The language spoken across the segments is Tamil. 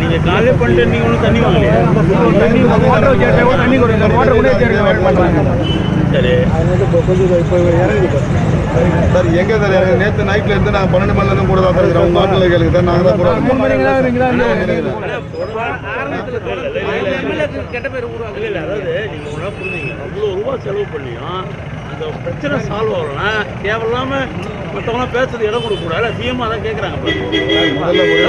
நீங்கள் காலையில பண்ணிட்டு நீங்கள் ஒன்றும் தண்ணி வாங்கலையா தண்ணி மோட்டர் கேட்டால் கூட தண்ணி கொடுங்க மோட்டர் கூட சரி சார் எங்க சார் எனக்கு நேற்று நைட்ல இருந்து நாங்கள் பன்னெண்டு மணில இருந்து கூட தான் சார் இருக்கிறோம் உங்க ஆட்டில் கேளுங்க சார் நாங்கள் தான் போகிறோம் கெட்ட பேர் உருவாங்க இல்லை அதாவது நீங்கள் ஒன்றா புரிஞ்சுங்க அவ்வளோ ரூபா செலவு பண்ணியும் அந்த பிரச்சனை சால்வ் ஆகணும்னா தேவையில்லாம மற்றவங்களாம் பேசுறது இடம் கொடுக்கக்கூடாது சிஎம் தான் கேட்குறாங்க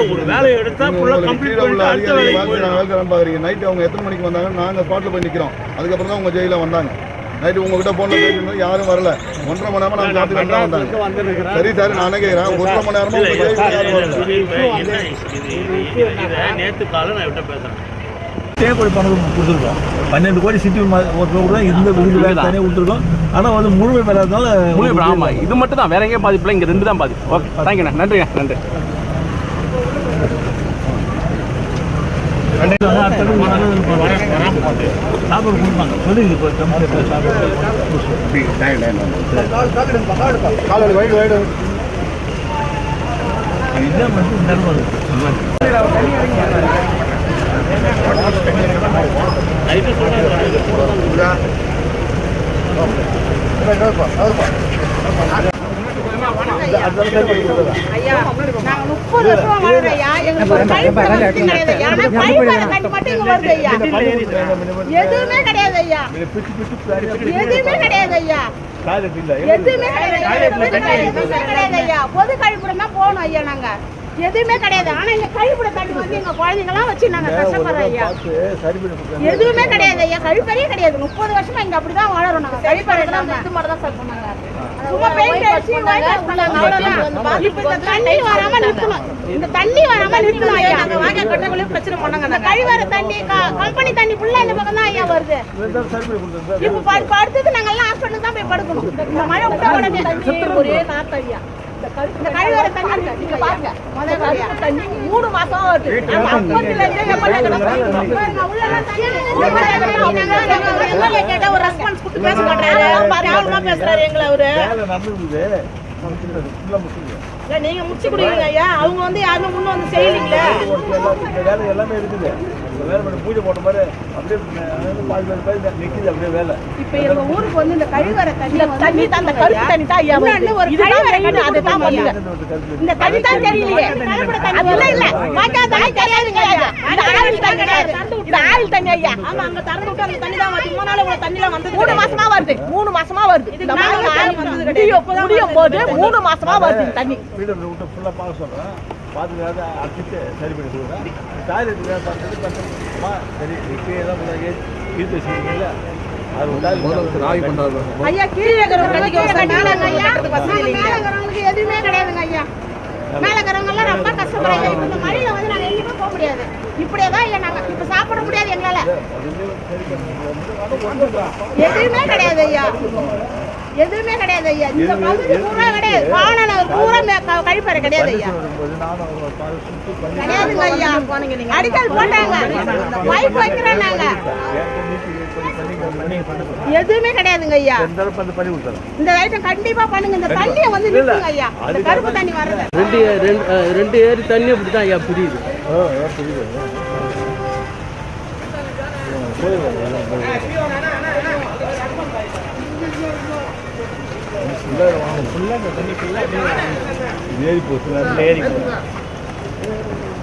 ஒரு வேலையை எடுத்தா ஃபுல்லாக கம்ப்ளீட் பண்ணிட்டு அடுத்த வேலைக்கு பார்க்குறீங்க நைட்டு அவங்க எத்தனை மணிக்கு வந்தாங்க நாங்கள் ஸ்பாட்டில் போய் நிற்கிறோம் அதுக்கப்புறம் தான் உங்கள் ஜெயிலில் வந்தாங்க நைட்டு உங்ககிட்ட ஃபோனில் பேசியிருந்தோம் யாரும் வரல ஒன்றரை மணி நேரமா காத்துக்கிட்டு தான் வந்தாங்க சரி சார் நானே கேட்குறேன் ஒன்றரை மணி நேரமா இல்ல, உங்க இல்ல, ஜெயிலில் யாரும் வரல இது இப்ப என்ன இது- இது- இதை நேத்து காலை நான் இவட்ட பேசுறேன் தேவைப்படி பணம் கொடுத்துருக்கோம். பன்னெண்டு கோடி சிட்டி ஒரு கூட இந்த விருது வேலை தனியாக கொடுத்துருக்கோம். ஆனால் வந்து முழுமை பெறாதனால முழுமை ஆமா இது மட்டும் தான் வேற எங்கேயும் பாதிப்பு இல்லை இங்க ரெண்டு தான் பாதிப்பு. ஓகே தேங்க்யூண்ணா நன்றிங்க நன்றி. சாப்பாடு கொடுப்பாங்க சொல்லுங்க இப்போ தமிழ் சாப்பாடு காலையில் வைடு வைடு இதான் வந்து இந்த நேரம் வருது நைட்டு சொன்னாங்க ஐயா நாங்க முப்பது வருஷமா ஐயா எங்களுக்கு ஒரு வசதி கிடையாது ஐயா ஆனா மட்டும் இங்க வருது ஐயா எதுவுமே கிடையாது ஐயா எதுவுமே கிடையாது ஐயா எதுவுமே கிடையாது கிடையாது ஐயா பொது கழிப்பறை தான் போகணும் ஐயா நாங்க எதுவுமே கிடையாது. ஆனா இந்த கழிப்பறை தண்ணி வந்து எங்க குழந்தைங்களாம் வச்சு நாங்க கஷ்டப்படுறோம் ஐயா. எதுவுமே கிடையாது ஐயா. கழிப்பறையே கிடையாது. முப்பது வருஷமா இங்க அப்படிதான் வாழறோம் நாங்க. கழிப்பறை இது மட்டும் தான் சார் பண்ணாங்க சும்மா பெயிண்ட் அடிச்சு white wash பண்ணாங்க. அவ்வளவுதான் இப்ப இந்த தண்ணி வராம நிறுத்தணும். இந்த தண்ணி வராம நிறுத்தணும் ஐயா. நாங்க வாங்க கட்டங்களும் பிரச்சனை பண்ணாங்க இந்த கழிவறை தண்ணி கம்பெனி தண்ணி ஃபுல்லா இந்த பக்கம் தான் ஐயா வருது. இப்ப நாங்க எல்லாம் ஹாஸ்பிட்டல் தான் போய் படுக்கணும். இந்த மழை விட்ட ஒரே நாத்து ஐயா. இந்த கழிவறை தண்ணி இருக்கு. நீங்க பாருங்க. முதல் கழிவறை தண்ணி மூணு மாசம் வருது அப்பத்துல இருந்தே எம்எல்ஏ கேட்டா ஒரு ரெஸ்பான்ஸ் கொடுத்து பேச மாட்டாரு கேவலமா பேசுறாரு எங்களை அவரு? நீங்க முடிச்சு கொடுங்க ஐயா. அவங்க வந்து யாருமே முன்ன வந்து செய்யலீங்களே. வேலை எல்லாமே இருக்குது. இந்த வேலை பண்ணி பூஜை போட்ட மாதிரி அப்படியே நிற்கிது வேலை. இப்ப எங்க ஊருக்கு வந்து இந்த கழிவறை தண்ணி தண்ணி தான் அந்த கருப்பு தண்ணி தான் ஐயா இன்னொன்னு ஒரு கழிவறை கட்டி அதை தான் பண்ணுங்க இந்த தண்ணி தான் தெரியலையே. இல்ல மாட்டா தெரியாதுங்க ஐயா. ஆயில் தண்ணி ஐயா. ஆமா அங்க திறந்து விட்டு அந்த தண்ணி தான் வருது. மூணு நாள் இவ்வளவு தண்ணி வந்தது மூணு மாசமா வருது. மூணு மாசமா வருது. இந்த மாதிரி ஆயில் வந்தது கிடையாது. முடியும் போது மூணு மாசமா வருது தண்ணி. வீடு விட்டு ஃபுல்லாக பார்க்க சொல்கிறேன் பார்த்து வேலை அடிச்சுட்டு சரி பண்ணி கொடுக்குறேன். டாய்லெட் வேலை பார்த்துட்டு கஷ்டமா சரி இப்படியே தான் கீழ்த்து வச்சுருக்கீங்களா அது ஒரு டாய்லெட் ராகி பண்ணுறாரு ஐயா கீழே இருக்கிறவங்களுக்கு கீழே கட்டிட்டாங்க ஐயா நாங்க மேல இருக்கிறவங்களுக்கு எதுவுமே கிடையாதுங்க ஐயா மேல இருக்கிறவங்க எல்லாம் ரொம்ப கஷ்டப்படுறாங்க. இப்ப இந்த மழையில வந்து நாங்க எங்கேயுமே போக முடியாது. இப்படியே தான் ஐயா நாங்க இப்ப சாப்பிட முடியாது எங்களால. எதுவுமே கிடையாது ஐயா. எதுவுமே கிடையாது ஐயா. இந்த பகுதி பூரா கிடையாது. வானநகர் பூரா கழிப்பறை கிடையாது ஐயா. கிடையாதுங்க ஐயா. அடிக்கல் போட்டாங்க. பைப் வைக்கிறோம் நாங்க. பண்ணி பண்ணி கிடையாதுங்க ஐயா எந்த அளவுக்கு வந்து பண்ணி கொடுத்தாரு இந்த ஐட்டம் கண்டிப்பா பண்ணுங்க. இந்த தண்ணியை வந்து நிறுத்துங்க ஐயா இந்த கருப்பு தண்ணி வர்றது ரெண்டு ரெண்டு ஏரி தண்ணி அப்படி தான் ஐயா புரியுது. புரியுது ஏறி போச்சு ஏறி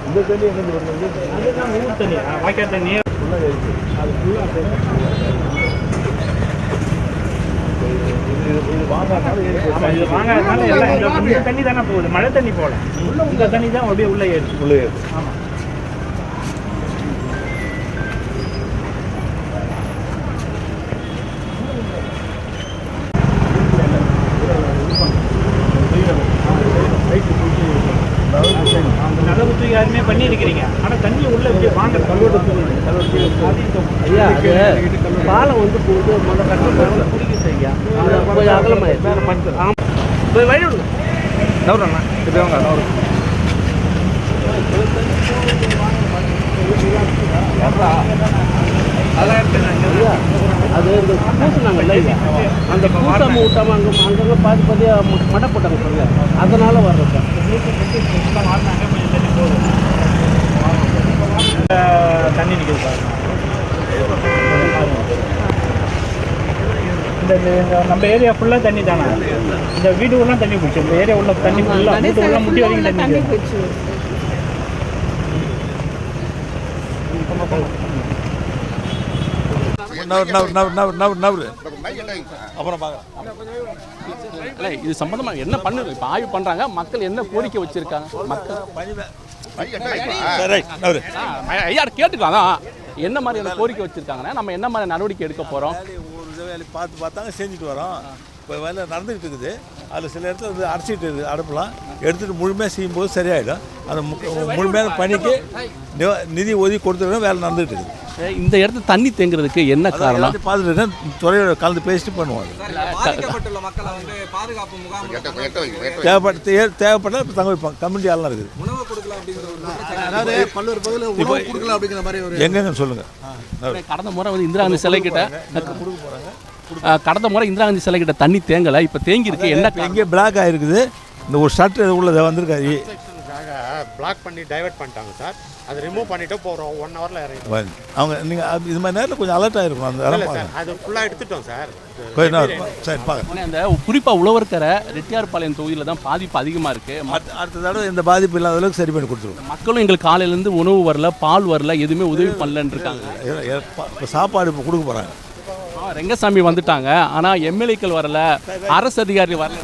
இந்த தண்ணி எங்கே வருது ஊர் தண்ணி வாய்க்கால் தண்ணி ஃபுல்லாக ஏறி போச்சு அது ஃபுல்லாக இது வாங்காதனால எல்லாம் இந்த தண்ணி. தானே போகுது. மழை தண்ணி போகல இந்த தண்ணி தான் அப்படியே உள்ள ஏறுது உள்ளே ஏறி ஆமா. அந்த நலவுக்கு யாருமே பண்ணியிருக்கிறீங்க. ஆனா தண்ணி உள்ள இப்படி வாங்க. கல்வெட்டு ஐயா பாலம் வந்து போகுது. முதல்ல கட்டணும் அது கொஞ்சம் அகலமாயிடுச்சு ஆமாம் போய் வழி விடுங்க. நவரண்ணா இது வாங்க நவரு ஐயா அது இந்த பூசினாங்கல்ல அந்த பூசாம விட்டாம அங்கே அங்கங்கே மடை போட்டாங்க சொல்லுங்க அதனால வர்றது தண்ணி நிற்குது பாருங்க. இந்த நம்ம ஏரியா ஃபுல்லாக தண்ணி தானே? இந்த வீடு உள்ள தண்ணி போச்சு. இந்த ஏரியா உள்ள தண்ணி ஃபுல்லாக வீட்டு உள்ள முட்டி வரைக்கும் தண்ணி. போச்சு. இது சம்பந்தமாக என்ன பண்ணுது? இப்போ ஆய்வு பண்ணுறாங்க மக்கள் என்ன கோரிக்கை வச்சுருக்காங்க? மக்கள். ஐயா கேட்டுக்கலாம். என்ன மாதிரியான கோரிக்கை வச்சுருக்காங்கன்னா நம்ம என்ன மாதிரி நடவடிக்கை எடுக்க போகிறோம் வேலையை பார்த்து பார்த்தாங்க செஞ்சுட்டு வரோம். இப்போ வேலை நடந்துகிட்டு இருக்குது. அதில் சில இடத்துல வந்து அரைச்சிட்டு இருக்குது அடுப்பெல்லாம். எடுத்துகிட்டு முழுமையாக செய்யும்போது சரியாயிடும். அந்த மு- முழுமையான பணிக்கு நி- நிதி ஒதுக்கி கொடுத்துருக்கோம் வேலை நடந்துகிட்டு இருக்குது. இந்த இடத்துல தண்ணி தேங்குறதுக்கு என்ன காரணம்? பார்த்துட்டு துறையோட கலந்து பேசிட்டு பண்ணுவாங்க. பாதிக்கப்பட்டுள்ள மக்களை வந்து பாதுகாப்பு முகாம் தேவைப்பட்ட தேவைப்பட்டால் இப்போ தங்க வைப்பாங்க. கம்யூனிட்டி ஆள்லாம் இருக்குது. கொடுக்கலாம் அப்படிங்கிற ஒரு குற்றச்சாட்டு அதாவது பல்வேறு பகுதியில் உணவு கொடுக்கலாம் அப்படிங்கிற மாதிரி ஒரு சொல்லுங்கள் கடந்த முறை வந்து இந்திரா காந்தி சிலை கிட்ட கடந்த முறை இந்திரா காந்தி சிலை கிட்ட தண்ணி தேங்கலை இப்போ தேங்கி இருக்கு என்ன எங்கேயே பிளாக் ஆகிருக்குது இந்த ஒரு ஷர்ட் உள்ளதை வந்திருக்காரு. பிளாக் பண்ணி டைவர்ட் பண்ணிட்டாங்க சார். அதை ரிமூவ் பண்ணிட்டு ஒரு ஒன் ஹவரில் இறங்கி. அவங்க நீங்கள் இது மாதிரி நேரத்தில் கொஞ்சம் அலர்ட் ஆகிருக்கும் அந்த சார். அது ஃபுல்லாக எடுத்துட்டோம் சார். கொஞ்ச நேரம் சரி பார்க்க அந்த குறிப்பாக உழவர்கரை ரெட்டியார்பாளையம் தொகுதியில் தான் பாதிப்பு அதிகமாக இருக்குது அடுத்த அடுத்த தடவை இந்த பாதிப்பு இல்லாத அளவுக்கு சரி பண்ணி கொடுத்துருவோம். மக்களும் எங்களுக்கு காலையிலேருந்து உணவு வரல பால் வரல எதுவுமே உதவி பண்ணலன்னு இருக்காங்க. இப்போ சாப்பாடு இப்போ கொடுக்க போகிறாங்க ரெங்கசாமி வந்துட்டாங்க. ஆனால் எம்எல்ஏக்கள் வரல அரசு அதிகாரி வரல